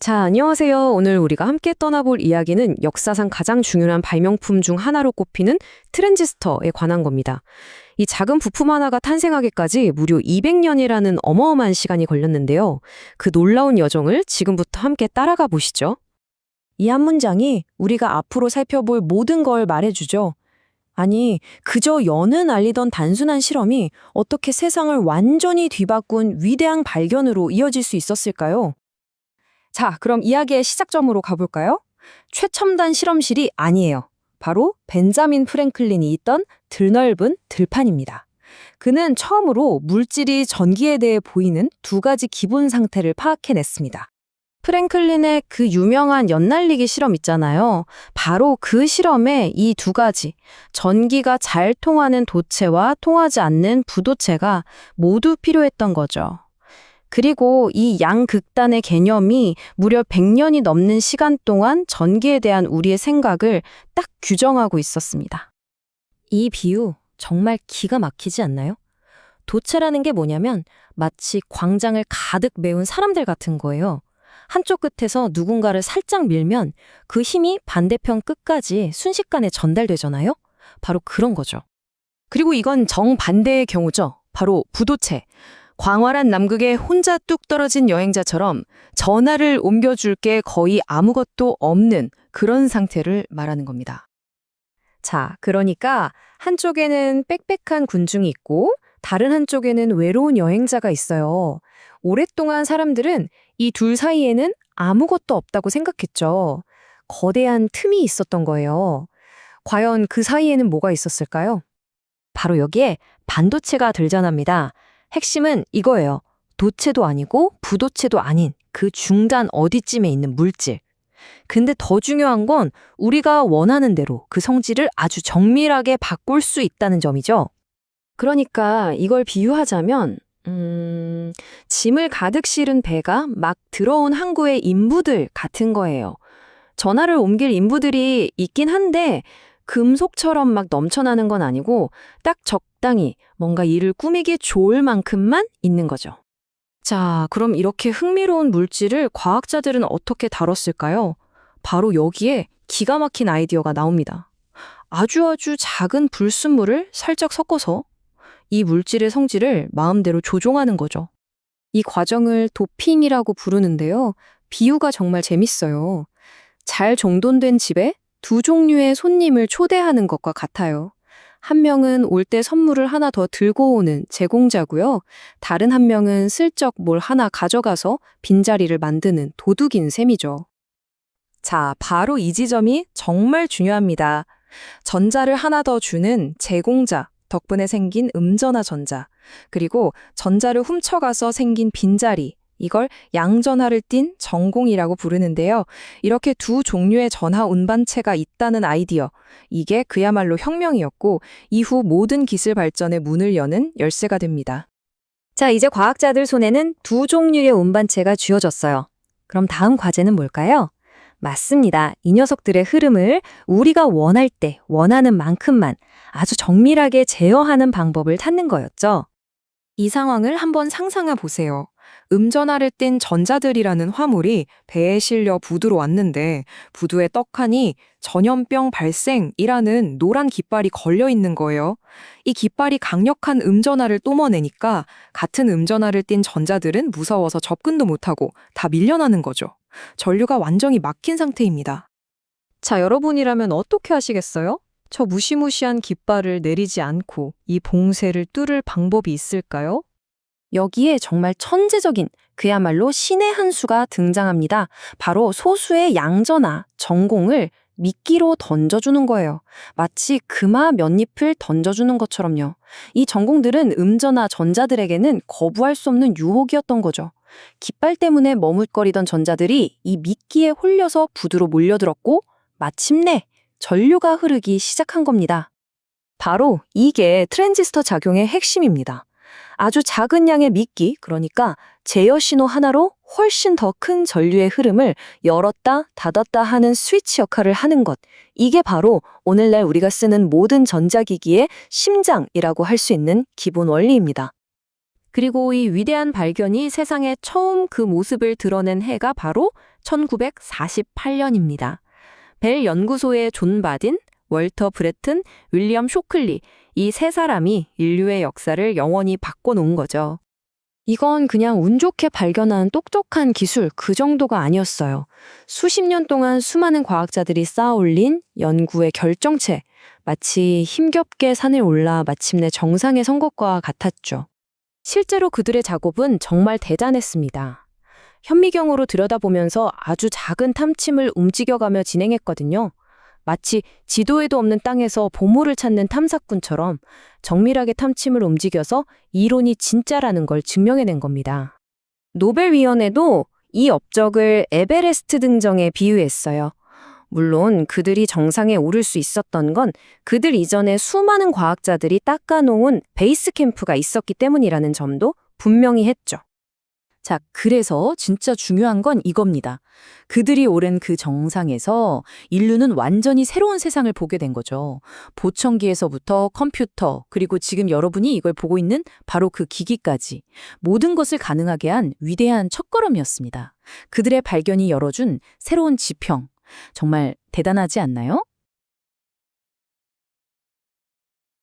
자, 안녕하세요. 오늘 우리가 함께 떠나볼 이야기는 역사상 가장 중요한 발명품 중 하나로 꼽히는 트랜지스터에 관한 겁니다. 이 작은 부품 하나가 탄생하기까지 무려 200년이라는 어마어마한 시간이 걸렸는데요. 그 놀라운 여정을 지금부터 함께 따라가 보시죠. 이 한 문장이 우리가 앞으로 살펴볼 모든 걸 말해주죠. 아니, 그저 연은 알리던 단순한 실험이 어떻게 세상을 완전히 뒤바꾼 위대한 발견으로 이어질 수 있었을까요? 자, 그럼 이야기의 시작점으로 가볼까요? 최첨단 실험실이 아니에요. 바로 벤자민 프랭클린이 있던 드넓은 들판입니다. 그는 처음으로 물질이 전기에 대해 보이는 두 가지 기본 상태를 파악해냈습니다. 프랭클린의 그 유명한 연날리기 실험 있잖아요. 바로 그 실험에 이 두 가지, 전기가 잘 통하는 도체와 통하지 않는 부도체가 모두 필요했던 거죠. 그리고 이 양극단의 개념이 무려 100년이 넘는 시간 동안 전기에 대한 우리의 생각을 딱 규정하고 있었습니다. 이 비유 정말 기가 막히지 않나요? 도체라는 게 뭐냐면 마치 광장을 가득 메운 사람들 같은 거예요. 한쪽 끝에서 누군가를 살짝 밀면 그 힘이 반대편 끝까지 순식간에 전달되잖아요? 바로 그런 거죠. 그리고 이건 정반대의 경우죠. 바로 부도체. 광활한 남극에 혼자 뚝 떨어진 여행자처럼 전화를 옮겨줄 게 거의 아무것도 없는 그런 상태를 말하는 겁니다. 자, 그러니까 한쪽에는 빽빽한 군중이 있고 다른 한쪽에는 외로운 여행자가 있어요. 오랫동안 사람들은 이 둘 사이에는 아무것도 없다고 생각했죠. 거대한 틈이 있었던 거예요. 과연 그 사이에는 뭐가 있었을까요? 바로 여기에 반도체가 들전합니다. 핵심은 이거예요. 도체도 아니고 부도체도 아닌 그 중간 어디쯤에 있는 물질. 근데 더 중요한 건 우리가 원하는 대로 그 성질을 아주 정밀하게 바꿀 수 있다는 점이죠. 그러니까 이걸 비유하자면, 음, 짐을 가득 실은 배가 막 들어온 항구의 인부들 같은 거예요. 전화를 옮길 인부들이 있긴 한데, 금속처럼 막 넘쳐나는 건 아니고 딱 적당히 뭔가 일을 꾸미기 좋을 만큼만 있는 거죠. 자, 그럼 이렇게 흥미로운 물질을 과학자들은 어떻게 다뤘을까요? 바로 여기에 기가 막힌 아이디어가 나옵니다. 아주 아주 작은 불순물을 살짝 섞어서 이 물질의 성질을 마음대로 조종하는 거죠. 이 과정을 도핑이라고 부르는데요. 비유가 정말 재밌어요. 잘 정돈된 집에 두 종류의 손님을 초대하는 것과 같아요. 한 명은 올 때 선물을 하나 더 들고 오는 제공자고요. 다른 한 명은 슬쩍 뭘 하나 가져가서 빈자리를 만드는 도둑인 셈이죠. 자, 바로 이 지점이 정말 중요합니다. 전자를 하나 더 주는 제공자 덕분에 생긴 음전화 전자, 그리고 전자를 훔쳐가서 생긴 빈자리, 이걸 양전하를 띤 전공이라고 부르는데요. 이렇게 두 종류의 전하 운반체가 있다는 아이디어. 이게 그야말로 혁명이었고 이후 모든 기술 발전의 문을 여는 열쇠가 됩니다. 자, 이제 과학자들 손에는 두 종류의 운반체가 쥐어졌어요. 그럼 다음 과제는 뭘까요? 맞습니다. 이 녀석들의 흐름을 우리가 원할 때 원하는 만큼만 아주 정밀하게 제어하는 방법을 찾는 거였죠. 이 상황을 한번 상상해 보세요. 음전하를 띤 전자들이라는 화물이 배에 실려 부두로 왔는데 부두에 떡하니 전염병 발생이라는 노란 깃발이 걸려 있는 거예요. 이 깃발이 강력한 음전하를 뿜어내니까 같은 음전하를 띤 전자들은 무서워서 접근도 못하고 다 밀려나는 거죠. 전류가 완전히 막힌 상태입니다. 자, 여러분이라면 어떻게 하시겠어요? 저 무시무시한 깃발을 내리지 않고 이 봉쇄를 뚫을 방법이 있을까요? 여기에 정말 천재적인 그야말로 신의 한 수가 등장합니다. 바로 소수의 양전화, 전공을 미끼로 던져주는 거예요. 마치 금화 몇 잎을 던져주는 것처럼요. 이 전공들은 음전화 전자들에게는 거부할 수 없는 유혹이었던 거죠. 깃발 때문에 머뭇거리던 전자들이 이 미끼에 홀려서 부두로 몰려들었고 마침내 전류가 흐르기 시작한 겁니다. 바로 이게 트랜지스터 작용의 핵심입니다. 아주 작은 양의 미끼, 그러니까 제어 신호 하나로 훨씬 더 큰 전류의 흐름을 열었다 닫았다 하는 스위치 역할을 하는 것. 이게 바로 오늘날 우리가 쓰는 모든 전자기기의 심장이라고 할 수 있는 기본 원리입니다. 그리고 이 위대한 발견이 세상에 처음 그 모습을 드러낸 해가 바로 1948년입니다. 벨 연구소의 존 바딘, 월터 브레튼, 윌리엄 쇼클리 이 세 사람이 인류의 역사를 영원히 바꿔놓은 거죠. 이건 그냥 운 좋게 발견한 똑똑한 기술 그 정도가 아니었어요. 수십 년 동안 수많은 과학자들이 쌓아 올린 연구의 결정체, 마치 힘겹게 산을 올라 마침내 정상에 선 것과 같았죠. 실제로 그들의 작업은 정말 대단했습니다. 현미경으로 들여다보면서 아주 작은 탐침을 움직여가며 진행했거든요. 마치 지도에도 없는 땅에서 보물을 찾는 탐사꾼처럼 정밀하게 탐침을 움직여서 이론이 진짜라는 걸 증명해낸 겁니다. 노벨위원회도 이 업적을 에베레스트 등정에 비유했어요. 물론 그들이 정상에 오를 수 있었던 건 그들 이전에 수많은 과학자들이 닦아놓은 베이스 캠프가 있었기 때문이라는 점도 분명히 했죠. 자, 그래서 진짜 중요한 건 이겁니다. 그들이 오른 그 정상에서 인류는 완전히 새로운 세상을 보게 된 거죠. 보청기에서부터 컴퓨터, 그리고 지금 여러분이 이걸 보고 있는 바로 그 기기까지 모든 것을 가능하게 한 위대한 첫걸음이었습니다. 그들의 발견이 열어준 새로운 지평. 정말 대단하지 않나요?